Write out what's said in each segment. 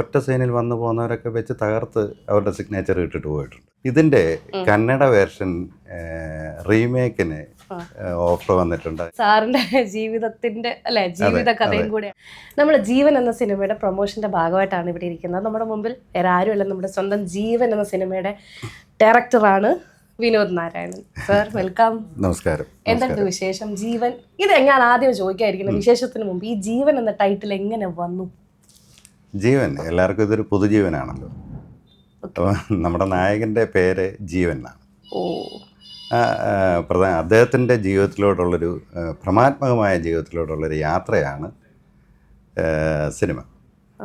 ഒറ്റ സീനിൽ വന്നു പോകുന്നവരൊക്കെ വെച്ച് തകർത്ത് അവരുടെ സിഗ്നേച്ചർ ഇട്ടിട്ട് പോയിട്ടുണ്ട്. ഇതിന്റെ കന്നഡ വേർഷൻ റീമേക്കിന് ഓഫർ വന്നിട്ടുണ്ട്. സാറിന്റെ ജീവിതത്തിന്റെ അല്ലെ ജീവിത കഥയും കൂടെ നമ്മുടെ ജീവൻ എന്ന സിനിമയുടെ പ്രൊമോഷന്റെ ഭാഗമായിട്ടാണ് ഇവിടെ ഇരിക്കുന്നത്. നമ്മുടെ മുമ്പിൽ വേറെ അല്ല നമ്മുടെ സ്വന്തം ജീവൻ എന്ന സിനിമയുടെ ഡയറക്ടറാണ് വിനോദ് നാരായണൻ. സർ വെൽക്കം നമസ്കാരം. എന്തുണ്ട് വിശേഷം? ജീവൻ ഇത് ഞാൻ ആദ്യം ചോദിക്കാതിരിക്കുന്നത് വിശേഷത്തിന് മുമ്പ് ഈ ജീവൻ എന്ന ടൈറ്റിൽ എങ്ങനെ വന്നു? ജീവൻ. എല്ലാവർക്കും ഇതൊരു പൊതുജീവനാണല്ലോ. അപ്പോൾ നമ്മുടെ നായകന്റെ പേര് ജീവൻ എന്നാണ്. ഓ. പ്രധാന അദ്ദേഹത്തിന്റെ ജീവിതത്തിലോട്ടുള്ളൊരു ആ, ഭ്രമാത്മകമായ ജീവിതത്തിലോട്ടുള്ളൊരു യാത്രയാണ് സിനിമ.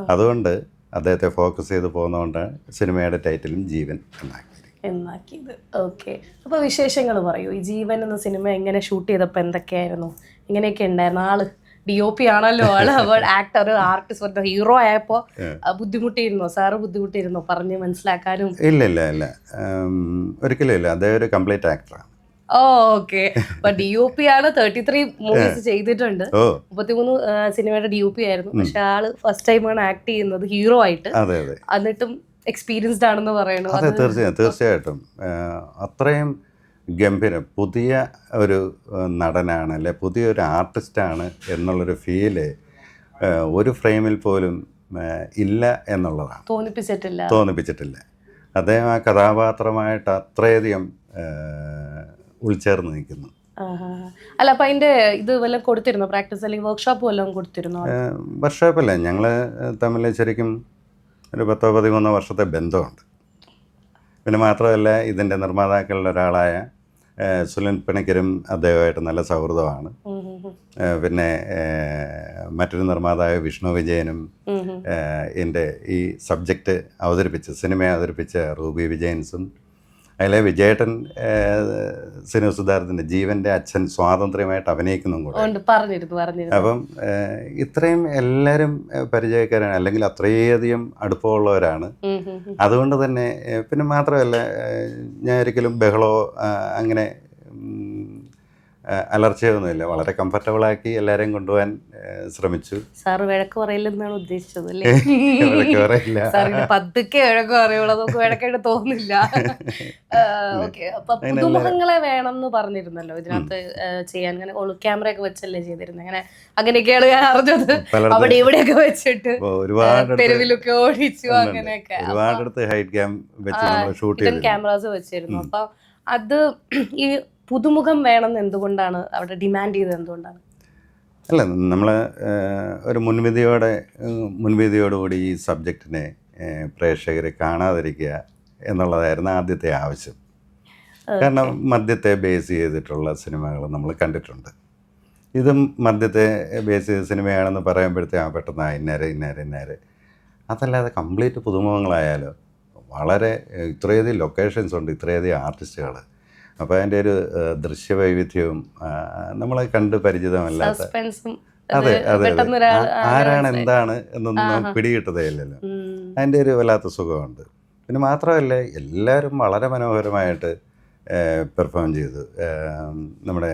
അതുകൊണ്ട് അദ്ദേഹത്തെ ഫോക്കസ് ചെയ്ത് പോകുന്നതുകൊണ്ട് സിനിമയുടെ ടൈറ്റിലും ജീവൻ എന്നാക്കിയത്. എന്നാക്കിയത്. ഓക്കെ. അപ്പോൾ വിശേഷങ്ങൾ പറയൂ. ഈ ജീവൻ എന്ന സിനിമ എങ്ങനെ ഷൂട്ട് ചെയ്തപ്പോൾ എന്തൊക്കെയായിരുന്നു? എങ്ങനെയൊക്കെ ഉണ്ടായിരുന്നു? ആൾ ഡി ഒ പി ആണല്ലോ ആൾ. അപ്പോൾ ആക്ടർ ആർട്ടിസ്റ്റ് ഹീറോ ആയപ്പോ ബുദ്ധിമുട്ടിയിരുന്നു? സാറ് ബുദ്ധിമുട്ടിയിരുന്നോ? പറഞ്ഞ് മനസ്സിലാക്കാനും? ഇല്ല ഇല്ല ഇല്ല. ഒരിക്കലും ഇല്ല. അദ്ദേഹം ഒരു കംപ്ലീറ്റ് ആക്ടറാണ് ഓക്കെ. അപ്പൊ ഡി ഒ പി ആണ് തേർട്ടി ത്രീ മൂവീസ് ചെയ്തിട്ടുണ്ട്. മുപ്പത്തിമൂന്ന് സിനിമയുടെ ഡി ഒ പി ആയിരുന്നു. പക്ഷെ ആൾ ഫസ്റ്റ് ടൈമാണ് ആക്ട് ചെയ്യുന്നത് ഹീറോ ആയിട്ട്. എന്നിട്ടും എക്സ്പീരിയൻസ്ഡ് ആണെന്ന് പറയണു. അതെ തീർച്ചയായും തീർച്ചയായിട്ടും. അത്രയും ഗംഭീരം പുതിയ ഒരു നടനാണ് അല്ലെ പുതിയൊരു ആർട്ടിസ്റ്റാണ് എന്നുള്ളൊരു ഫീൽ ഒരു ഫ്രെയിമിൽ പോലും ഇല്ല എന്നുള്ളതാണ്. തോന്നിപ്പിച്ചിട്ടില്ല. തോന്നിപ്പിച്ചിട്ടില്ല. അദ്ദേഹം ആ കഥാപാത്രമായിട്ട് അത്രയധികം ഉൾച്ചേർന്ന് നിൽക്കുന്നു. അല്ല അപ്പം അതിന്റെ ഇത് വല്ലതും കൊടുത്തിരുന്നു? പ്രാക്ടീസ് അല്ലെങ്കിൽ വർക്ക്ഷോപ്പ് വല്ലതും വർക്ക്ഷോപ്പ് വർഷോപ്പല്ല ഞങ്ങൾ തമ്മിൽ ശരിക്കും ഒരു പത്തോ പതിമൂന്നോ വർഷത്തെ ബന്ധമുണ്ട്. പിന്നെ മാത്രമല്ല ഇതിന്റെ നിർമ്മാതാക്കളിൽ ഒരാളായ ഏഹ്, പിണക്കരും അദ്ദേഹമായിട്ട് നല്ല സൗഹൃദമാണ് പിന്നെ മറ്റൊരു നിർമ്മാതാവ് വിഷ്ണു വിജയനും. എന്റെ ഈ സബ്ജക്റ്റ് അവതരിപ്പിച്ച സിനിമ അവതരിപ്പിച്ച റൂബി വിജയൻസും അതിലെ വിജയേട്ടൻ സിനിമ സിനു സുധാരത്തിന്റെ ജീവന്റെ അച്ഛൻ സ്വാതന്ത്ര്യമായിട്ട് അഭിനയിക്കുന്നതും കൂടെ. പറഞ്ഞിരുന്നു പറഞ്ഞിരുന്നു. അപ്പം ഇത്രയും എല്ലാവരും പരിചയക്കാരാണ് അല്ലെങ്കിൽ അത്രയധികം അടുപ്പമുള്ളവരാണ്. അതുകൊണ്ട് തന്നെ പിന്നെ മാത്രമല്ല ഞാൻ ഒരിക്കലും ബഹളോ അങ്ങനെ അലർച്ചയൊന്നുമില്ല. വളരെ കംഫർട്ടബിൾ ആക്കി എല്ലാവരെയും കൊണ്ടുപോകാൻ ശ്രമിച്ചു. സാർ വഴക്ക് പറയില്ലെന്നാണ് ഉദ്ദേശിച്ചത് അല്ലേ? വഴക്ക് പറയില്ല. സാറിന് പതുക്കെ വഴക്ക് പറയുള്ളൂ. നമുക്ക് വഴക്കായിട്ട് തോന്നില്ല പുതുമുഖങ്ങളെ വേണം എന്ന് പറഞ്ഞിരുന്നല്ലോ. ഇതിനകത്ത് ചെയ്യാൻ. അങ്ങനെ ഒളു ക്യാമറ ഒക്കെ വെച്ചല്ലേ ചെയ്തിരുന്നത് അങ്ങനെ അങ്ങനെയൊക്കെയാണ് ഞാൻ അറിഞ്ഞത്. അവിടെ ഇവിടെയൊക്കെ വെച്ചിട്ട് ഒരുപാട് തെരുവിലൊക്കെ ഓടിച്ചു അങ്ങനെയൊക്കെ. ഹൈറ്റ് ക്യാം വെച്ച് ഷൂട്ട് ക്യാമറാസ് വെച്ചിരുന്നു. അപ്പൊ അത് ഈ പുതുമുഖം വേണമെന്ന് എന്തുകൊണ്ടാണ്? അവിടെ ഡിമാൻഡ് ചെയ്തത് എന്തുകൊണ്ടാണ്? അല്ല നമ്മൾ ഒരു മുൻവിധിയോടെ മുൻവിധിയോടുകൂടി ഈ സബ്ജക്റ്റിനെ പ്രേക്ഷകരെ കാണാതിരിക്കുക എന്നുള്ളതായിരുന്നു ആദ്യത്തെ ആവശ്യം. കാരണം മദ്യത്തെ ബേസ് ചെയ്തിട്ടുള്ള സിനിമകൾ നമ്മൾ കണ്ടിട്ടുണ്ട്. ഇതും മദ്യത്തെ ബേസ് ചെയ്ത സിനിമയാണെന്ന് പറയുമ്പോഴത്തേ ആ പെട്ടെന്ന് ആ ഇന്നേരെ ഇന്നേരെ ഇന്നേരെ. അതല്ലാതെ കംപ്ലീറ്റ് പുതുമുഖങ്ങളായാലോ വളരെ ഇത്രയധികം ലൊക്കേഷൻസ് ഉണ്ട് ഇത്രയധികം ആർട്ടിസ്റ്റുകൾ അപ്പോൾ അതിന്റെ ഒരു ദൃശ്യവൈവിധ്യവും നമ്മളെ കണ്ട് പരിചിതമല്ലാത്ത അതെ അതെ ആരാണ് എന്താണ് എന്നൊന്നും പിടികിട്ടതേ ഇല്ലല്ലോ. അതിന്റെ ഒരു വല്ലാത്ത സുഖമുണ്ട്. പിന്നെ മാത്രമല്ല എല്ലാവരും വളരെ മനോഹരമായിട്ട് പെർഫോം ചെയ്തു. നമ്മുടെ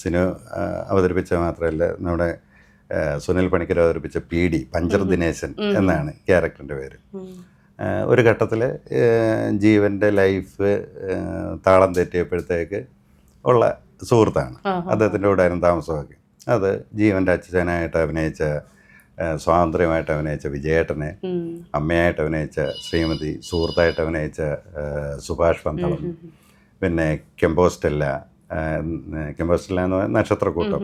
സിനു അവതരിപ്പിച്ച മാത്രമല്ല നമ്മുടെ സുനിൽ പണിക്കർ അവതരിപ്പിച്ച പി ഡി പഞ്ചർ ദിനേശൻ എന്നാണ് ക്യാരക്ടറിന്റെ പേര്. ഒരു ഘട്ടത്തിൽ ജീവന്റെ ലൈഫ് താളം തെറ്റിയപ്പോഴത്തേക്ക് ഉള്ള സുഹൃത്താണ്. അദ്ദേഹത്തിന്റെ കൂടെ ആയിരുന്നു താമസമൊക്കെ. അത് ജീവന്റെ അച്ഛനായിട്ട് അഭിനയിച്ച സ്വാതന്ത്ര്യമായിട്ട് അഭിനയിച്ച വിജയേട്ടനെ അമ്മയായിട്ട് അഭിനയിച്ച ശ്രീമതി സുഹൃത്തായിട്ട് അഭിനയിച്ച സുഭാഷ് പന്തളം പിന്നെ കെമ്പോസ്റ്റെല്ല കെമ്പോസ്റ്റെല്ല എന്ന് പറയുന്ന നക്ഷത്രക്കൂട്ടം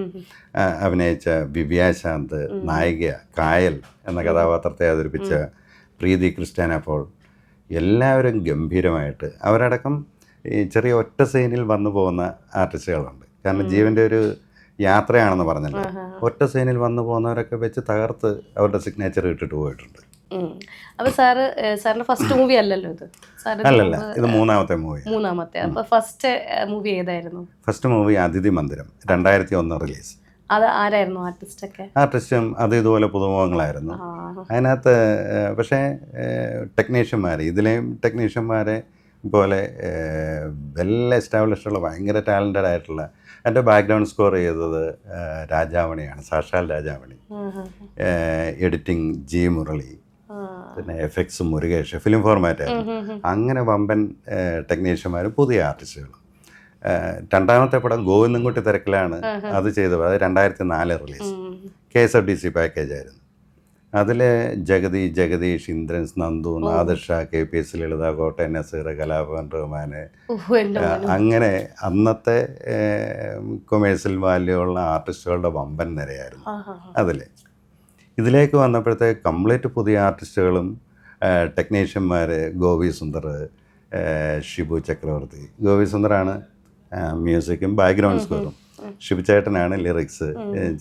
അഭിനയിച്ച ദിവ്യ ശാന്ത് നായിക കായൽ എന്ന കഥാപാത്രത്തെ അവതരിപ്പിച്ച പ്രീതി ക്രിസ്ത്യാന പോൾ എല്ലാവരും ഗംഭീരമായിട്ട് അവരടക്കം ഈ ചെറിയ ഒറ്റ സീനിൽ വന്നു പോകുന്ന ആർട്ടിസ്റ്റുകളുണ്ട്. കാരണം ജീവന്റെ ഒരു യാത്രയാണെന്ന് പറഞ്ഞല്ലോ. ഒറ്റ സീനിൽ വന്നു പോകുന്നവരൊക്കെ വെച്ച് തകർത്ത് അവരുടെ സിഗ്നേച്ചർ ഇട്ടിട്ട് പോയിട്ടുണ്ട്. അപ്പൊ സാറ് സാറിന്റെ ഫസ്റ്റ് മൂവി അല്ലല്ലോ ഇത്? അല്ലല്ല ഇത് മൂന്നാമത്തെ മൂവി മൂന്നാമത്തെ. അപ്പൊ ഫസ്റ്റ് മൂവി ഏതായിരുന്നു? ഫസ്റ്റ് മൂവി അതിഥി മന്ദിരം രണ്ടായിരത്തി ഒന്ന് റിലീസ്. അത് ആരായിരുന്നു ആർട്ടിസ്റ്റ് ഒക്കെ ആർട്ടിസ്റ്റും അത് ഇതുപോലെ പുതുമുഖങ്ങളായിരുന്നു. അതിനകത്ത് പക്ഷേ ടെക്നീഷ്യന്മാർ ഇതിലെയും ടെക്നീഷ്യന്മാരെ പോലെ വെൽ എസ്റ്റാബ്ലിഷ്ഡ് ഉള്ള ഭയങ്കര ടാലന്റഡ് ആയിട്ടുള്ള എന്റെ ബാക്ക്ഗ്രൗണ്ട് സ്കോർ ചെയ്തത് രാജാമണിയാണ് സാക്ഷാൽ രാജാമണി എഡിറ്റിംഗ് ജി മുരളി പിന്നെ എഫക്ട്സ് മുരുകേഷ് ഫിലിം ഫോർമാറ്റ് ആയിരുന്നു അങ്ങനെ വമ്പൻ ടെക്നീഷ്യന്മാരും പുതിയ ആർട്ടിസ്റ്റുകളും. രണ്ടാമത്തെ പടം ഗോവിന്ദൻകുട്ടി തിരക്കിലാണ് അത് ചെയ്തത്. അത് രണ്ടായിരത്തി നാല് release K S F D C package ആയിരുന്നു അതിൽ Jagathy Jagadish Indrans Nandu Nadirshah K P S Lalitha Kottayam Nazeer Kalabhavan റഹ്മാന് ആ, അങ്ങനെ അന്നത്തെ കൊമേഴ്സ്യൽ വാല്യൂ ഉള്ള ആർട്ടിസ്റ്റുകളുടെ വമ്പൻ നിരയായിരുന്നു. അതിൽ ഇതിലേക്ക് വന്നപ്പോഴത്തേക്ക് കംപ്ലീറ്റ് പുതിയ ആർട്ടിസ്റ്റുകളും ടെക്നീഷ്യന്മാർ ഗോപി സുന്ദർ ഷിബു ചക്രവർത്തി. ഗോപി സുന്ദറാണ് മ്യൂസിക്കും ബാക്ക്ഗ്രൗണ്ട് സ്കോറും. ഷിബു ചേട്ടനാണ് ലിറിക്സ്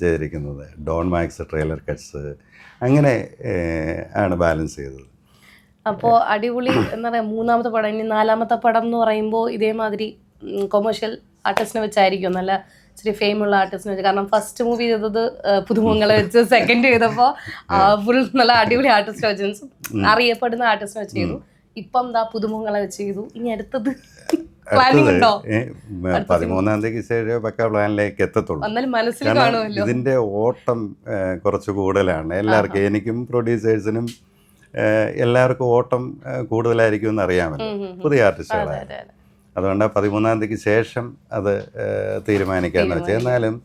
ചെയ്തിരിക്കുന്നത്. ഡോൺ മാക്സ് ട്രെയിലർ കട്ട്സ് അങ്ങനെ ആണ് ബാലൻസ് ചെയ്തത്. അപ്പോൾ അടിപൊളി എന്താ പറയുക മൂന്നാമത്തെ പടം ഇനി നാലാമത്തെ പടം എന്ന് പറയുമ്പോൾ ഇതേമാതിരി കൊമേഴ്ഷ്യൽ ആർട്ടിസ്റ്റിനെ വെച്ചായിരിക്കും. നല്ല ഇച്ചിരി ഫെയിമുള്ള ആർട്ടിസ്റ്റിനെ വെച്ച്. കാരണം ഫസ്റ്റ് മൂവി ചെയ്തത് പുതുമുങ്ങളെ വെച്ച് സെക്കൻഡ് ചെയ്തപ്പോൾ ഫുൾ നല്ല അടിപൊളി ആർട്ടിസ്റ്റ് വെച്ച്. അറിയപ്പെടുന്ന ആർട്ടിസ്റ്റിനെ വെച്ച് ചെയ്തു. ഇപ്പം എന്താ പുതുമുങ്ങളെ വെച്ച് ചെയ്തു. ഇനി അടുത്തത്. പതിമൂന്നാം തീയതി ശേഷം പക്ക പ്ലാനിലേക്ക് എത്തത്തുള്ളൂ ഇതിന്റെ ഓട്ടം കുറച്ച് കൂടുതലാണ്. എല്ലാവർക്കും എനിക്കും പ്രൊഡ്യൂസേഴ്സിനും എല്ലാവർക്കും ഓട്ടം കൂടുതലായിരിക്കും എന്ന് അറിയാമല്ലോ. പുതിയ അതെ അതുകൊണ്ട് പതിമൂന്നാം തീയതിക്ക് ശേഷം അത് തീരുമാനിക്കാന്ന് വെച്ചാൽ എന്നാലും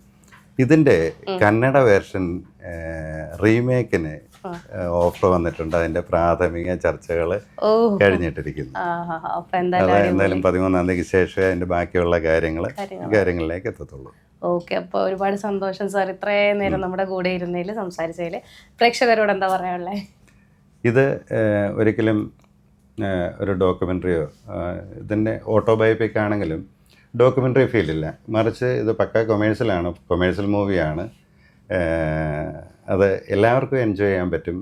ഇതിന്റെ കന്നഡ വേർഷൻ റീമേക്കിന് ഓഫർ വന്നിട്ടുണ്ട്. അതിന്റെ പ്രാഥമിക ചർച്ചകൾ കഴിഞ്ഞിട്ടിരിക്കുന്നു. എന്തായാലും പതിമൂന്നാം തീയതിക്ക് ശേഷമേ അതിന്റെ ബാക്കിയുള്ള കാര്യങ്ങൾ. കാര്യങ്ങളിലേക്ക് എത്തത്തുള്ളൂ. ഓക്കെ അപ്പൊ ഒരുപാട് സന്തോഷം സാർ. ഇത്രയും നേരം നമ്മുടെ കൂടെ ഇരുന്നതിൽ സംസാരിച്ചതിൽ. പ്രേക്ഷകരോട് എന്താ പറയാനുള്ളത് ഇത് ഒരിക്കലും ഒരു ഡോക്യുമെന്ററിയോ ഇതിന്റെ ഓട്ടോബയോപിക് ആണെങ്കിലും ഡോക്യുമെന്ററി ഫീലില്ല. മറിച്ച് ഇത് പക്ക കൊമേഴ്സ്യലാണ് കൊമേഴ്സ്യൽ മൂവിയാണ്. അത് എല്ലാവർക്കും എൻജോയ് ചെയ്യാൻ പറ്റും.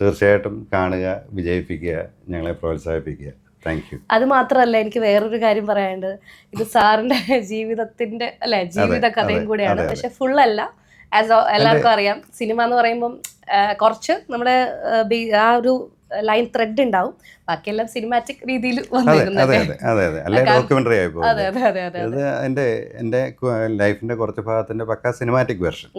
തീർച്ചയായിട്ടും കാണുക വിജയിപ്പിക്കുക ഞങ്ങളെ പ്രോത്സാഹിപ്പിക്കുക. താങ്ക് യു അത് മാത്രമല്ല എനിക്ക് വേറൊരു കാര്യം പറയാനുണ്ട്. ഇത് സാറിന്റെ ജീവിതത്തിന്റെ അല്ലെ ജീവിത കഥയും കൂടെയാണ്. പക്ഷെ ഫുൾ അല്ല. ആസ് എല്ലാവർക്കും അറിയാം. സിനിമ എന്ന് പറയുമ്പം കുറച്ച് നമ്മുടെ ആ ഒരു ലൈൻ ത്രെഡ് ഉണ്ടാവും. ബാക്കിയെല്ലാം സിനിമാറ്റിക് രീതിയിൽ അതെ അതെ അതെ അതെ അല്ലെ? ഡോക്യുമെന്ററി ആയി പോകും അതെ അതെ അതെ അതെ ഇത് എന്റെ എന്റെ ലൈഫിന്റെ കുറച്ച് ഭാഗത്തിന്റെ പക്ക സിനിമാറ്റിക് വെർഷൻ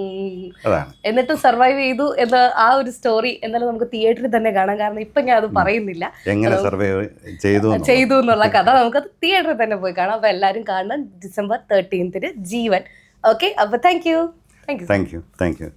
അതാണ്. എന്നിട്ടും സർവൈവ് ചെയ്തു എന്ന ആ ഒരു സ്റ്റോറി എന്നാലും നമുക്ക് തിയേറ്ററിൽ തന്നെ കാണാം. കാരണം ഇപ്പൊ ഞാൻ അത് പറയുന്നില്ല. എങ്ങനെ സർവൈവ് ചെയ്തു. ചെയ്തു എന്നുള്ള കഥ നമുക്കത് തിയേറ്ററിൽ തന്നെ പോയി കാണാം. അപ്പൊ എല്ലാവരും കാണണം. ഡിസംബർ തേർട്ടീൻത്തിന് ജീവൻ. ഓക്കെ അപ്പൊ thank you thank you thank you thank you